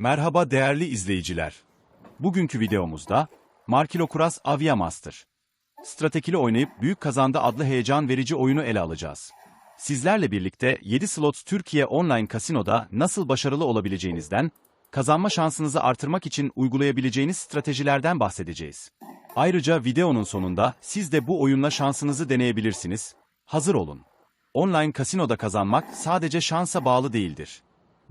Merhaba değerli izleyiciler. Bugünkü videomuzda Markilokuras Avia Master. Stratejili oynayıp büyük kazandı adlı heyecan verici oyunu ele alacağız. Sizlerle birlikte 7 slot Türkiye Online Kasino'da nasıl başarılı olabileceğinizden, kazanma şansınızı artırmak için uygulayabileceğiniz stratejilerden bahsedeceğiz. Ayrıca videonun sonunda siz de bu oyunla şansınızı deneyebilirsiniz. Hazır olun. Online kasinoda kazanmak sadece şansa bağlı değildir.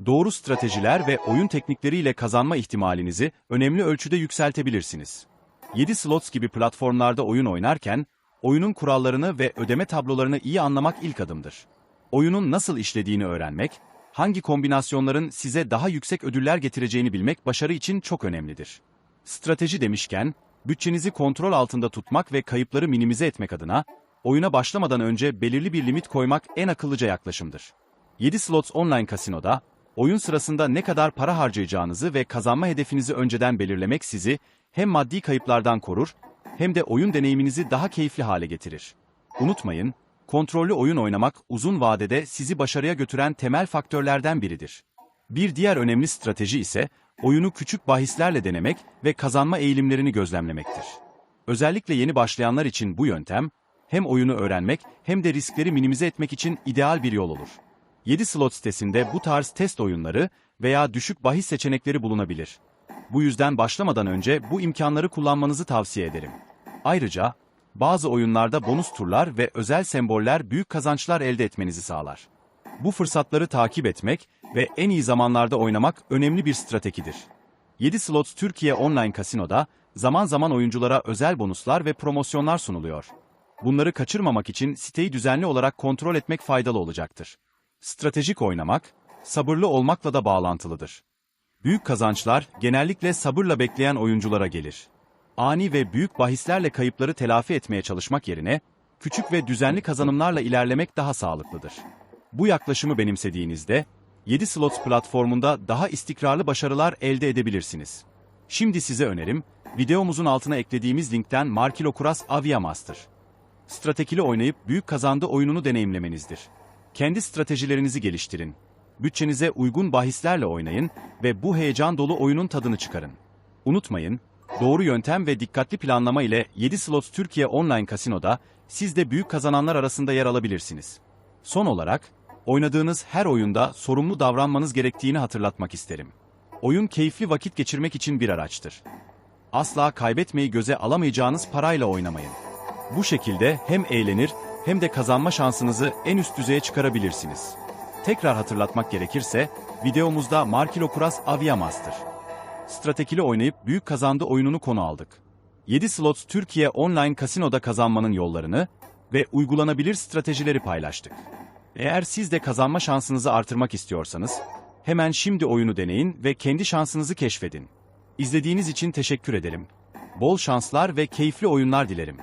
Doğru stratejiler ve oyun teknikleriyle kazanma ihtimalinizi önemli ölçüde yükseltebilirsiniz. 7 slots gibi platformlarda oyun oynarken, oyunun kurallarını ve ödeme tablolarını iyi anlamak ilk adımdır. Oyunun nasıl işlediğini öğrenmek, hangi kombinasyonların size daha yüksek ödüller getireceğini bilmek başarı için çok önemlidir. Strateji demişken, bütçenizi kontrol altında tutmak ve kayıpları minimize etmek adına, oyuna başlamadan önce belirli bir limit koymak en akıllıca yaklaşımdır. 7 Slots Online Kasino'da, oyun sırasında ne kadar para harcayacağınızı ve kazanma hedefinizi önceden belirlemek sizi hem maddi kayıplardan korur hem de oyun deneyiminizi daha keyifli hale getirir. Unutmayın, kontrollü oyun oynamak uzun vadede sizi başarıya götüren temel faktörlerden biridir. Bir diğer önemli strateji ise oyunu küçük bahislerle denemek ve kazanma eğilimlerini gözlemlemektir. Özellikle yeni başlayanlar için bu yöntem hem oyunu öğrenmek hem de riskleri minimize etmek için ideal bir yol olur. 7 slot sitesinde bu tarz test oyunları veya düşük bahis seçenekleri bulunabilir. Bu yüzden başlamadan önce bu imkanları kullanmanızı tavsiye ederim. Ayrıca, bazı oyunlarda bonus turlar ve özel semboller büyük kazançlar elde etmenizi sağlar. Bu fırsatları takip etmek ve en iyi zamanlarda oynamak önemli bir stratejidir. 7 Slots Türkiye Online Kasino'da zaman zaman oyunculara özel bonuslar ve promosyonlar sunuluyor. Bunları kaçırmamak için siteyi düzenli olarak kontrol etmek faydalı olacaktır. Stratejik oynamak, sabırlı olmakla da bağlantılıdır. Büyük kazançlar genellikle sabırla bekleyen oyunculara gelir. Ani ve büyük bahislerle kayıpları telafi etmeye çalışmak yerine, küçük ve düzenli kazanımlarla ilerlemek daha sağlıklıdır. Bu yaklaşımı benimsediğinizde, 7 Slots platformunda daha istikrarlı başarılar elde edebilirsiniz. Şimdi size önerim, videomuzun altına eklediğimiz linkten Markilo Kuras Avia Master. Stratejili oynayıp büyük kazandı oyununu deneyimlemenizdir. Kendi stratejilerinizi geliştirin. Bütçenize uygun bahislerle oynayın ve bu heyecan dolu oyunun tadını çıkarın. Unutmayın, doğru yöntem ve dikkatli planlama ile 7 Slots Türkiye Online Kasino'da siz de büyük kazananlar arasında yer alabilirsiniz. Son olarak, oynadığınız her oyunda sorumlu davranmanız gerektiğini hatırlatmak isterim. Oyun keyifli vakit geçirmek için bir araçtır. Asla kaybetmeyi göze alamayacağınız parayla oynamayın. Bu şekilde hem eğlenir hem de kazanma şansınızı en üst düzeye çıkarabilirsiniz. Tekrar hatırlatmak gerekirse, videomuzda Markilo Kuras Avia Master. Stratejili oynayıp büyük kazandı oyununu konu aldık. 7 Slots Türkiye Online Kasino'da kazanmanın yollarını ve uygulanabilir stratejileri paylaştık. Eğer siz de kazanma şansınızı artırmak istiyorsanız, hemen şimdi oyunu deneyin ve kendi şansınızı keşfedin. İzlediğiniz için teşekkür ederim. Bol şanslar ve keyifli oyunlar dilerim.